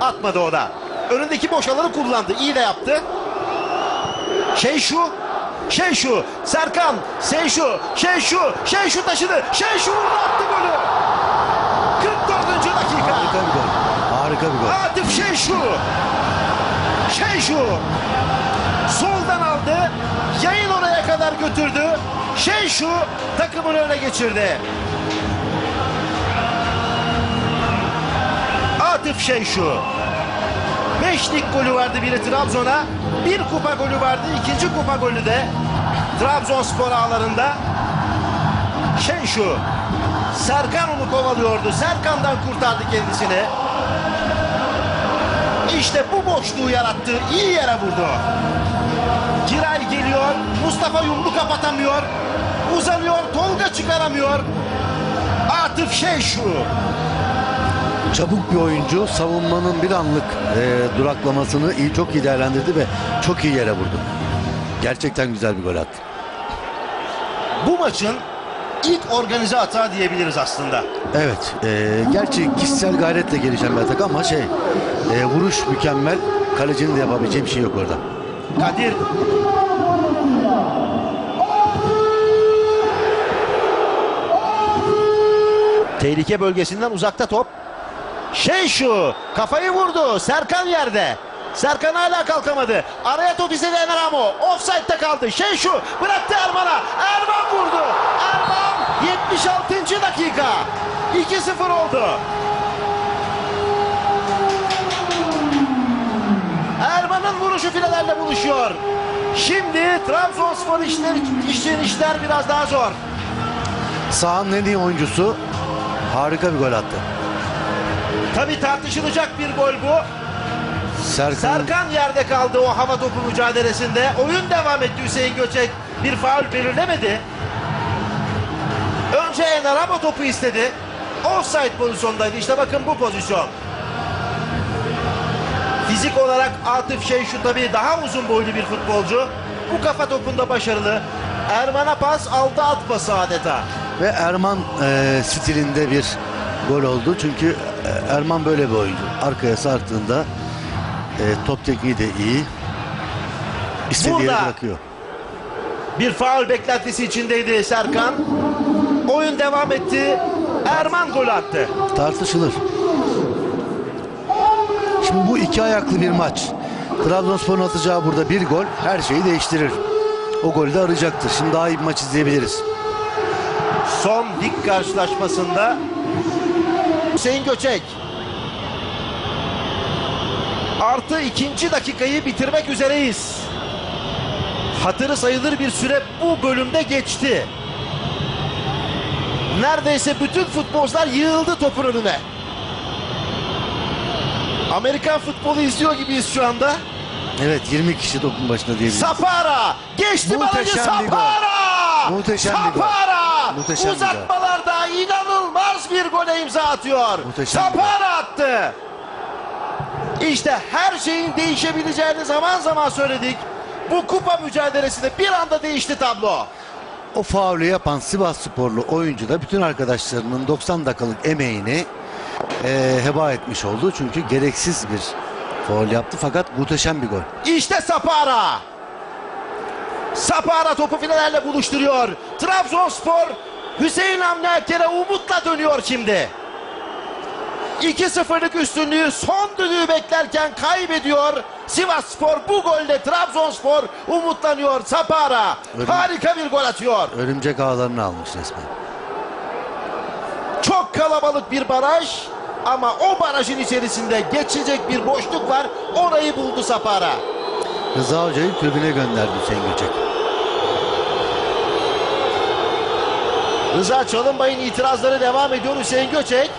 Atmadı o da. Önündeki boş alanı kullandı. İyi de yaptı. Şey şu. Şey şu. Serkan. Şey şu. Şey şu. Şey şu taşıdı. Şey şu vurdu attı golü. 44. dakika. Harika bir gol. Harika bir gol. Atıf şey şu. Şey şu. Soldan aldı. Yayın oraya kadar götürdü. Şey şu takımın öne geçirdi. Atıf şey şu. Beşlik golü vardı biri Trabzon'a. Bir kupa golü vardı. ikinci kupa golü de Trabzonspor ağlarında. Şey şu. Serkan onu kovalıyordu. Serkan'dan kurtardı kendisini. İşte bu boşluğu yarattı. İyi yere vurdu. Giray geliyor. Mustafa yumru kapatamıyor. Uzanıyor. Tolga çıkaramıyor. Atıf şey şu. Çabuk bir oyuncu savunmanın bir anlık e, duraklamasını iyi çok iyi değerlendirdi ve çok iyi yere vurdu. Gerçekten güzel bir gol attı. Bu maçın ilk organize hata diyebiliriz aslında. Evet. e, gerçi kişisel gayretle gelişen bir atak ama şey e, vuruş mükemmel. Kalecinin de yapabileceği bir şey yok orada. Kadir Tehlike bölgesinden uzakta top. Şey şu kafayı vurdu. Serkan yerde. Serkan hala kalkamadı. Araya top istedi Enramo. Offside'de kaldı. Şey şu bıraktı Erman'a. Erman vurdu. Erman 76. dakika. 2-0 oldu. Erman'ın vuruşu filelerle buluşuyor. Şimdi Trabzonspor işler, için işler biraz daha zor. Sahanın en iyi oyuncusu harika bir gol attı. Tabii tartışılacak bir gol bu. Serkan, Serkan yerde kaldı o hava topu mücadelesinde. Oyun devam etti Hüseyin Göçek. Bir faul belirlemedi. Önce Enarama topu istedi. Offside pozisyondaydı. İşte bakın bu pozisyon. Fizik olarak Atıf Şey şu tabii daha uzun boylu bir futbolcu. Bu kafa topunda başarılı. Erman'a pas aldı at pası adeta. ve Erman e, stilinde bir gol oldu. Çünkü Erman böyle bir oyuncu. Arkaya sarktığında e, top tekniği de iyi. İstediği Burada. bırakıyor. Bir faul beklentisi içindeydi Serkan. Oyun devam etti. Erman gol attı. Tartışılır. Şimdi bu iki ayaklı bir maç. Trabzonspor'un atacağı burada bir gol her şeyi değiştirir. O golü de arayacaktır. Şimdi daha iyi bir maç izleyebiliriz. Son lig karşılaşmasında Hüseyin Göçek artı ikinci dakikayı bitirmek üzereyiz. Hatırı sayılır bir süre bu bölümde geçti. Neredeyse bütün futbolcular yığıldı topun önüne. Amerikan futbolu izliyor gibiyiz şu anda. Evet 20 kişi topun başında diyebiliriz. Sapara geçti Muhteşem bir gol. Sapara. Muhteşem bir gol. Sapara. Muhteşem bir gol. Bir gole imza atıyor. Muhteşem Sapara attı. İşte her şeyin değişebileceğini zaman zaman söyledik. Bu kupa mücadelesinde bir anda değişti tablo. O faulü yapan Sivas sporlu oyuncu da bütün arkadaşlarının 90 dakikalık emeğini e, heba etmiş oldu. Çünkü gereksiz bir faul yaptı fakat muhteşem bir gol. İşte Sapara. Sapara topu filelerle buluşturuyor. Trabzonspor Hüseyin Hamdi Erker'e umutla dönüyor şimdi. 2-0'lık üstünlüğü son düdüğü beklerken kaybediyor. Sivasspor bu golde Trabzonspor umutlanıyor. Sapara Öyle. harika bir gol atıyor. Örümcek ağlarını almış resmen. Çok kalabalık bir baraj ama o barajın içerisinde geçecek bir boşluk var. Orayı buldu Sapara. Rıza Hoca'yı tribüne gönderdi Hüseyin Göçek. Rıza Çalınbay'ın itirazları devam ediyor Hüseyin Göçek.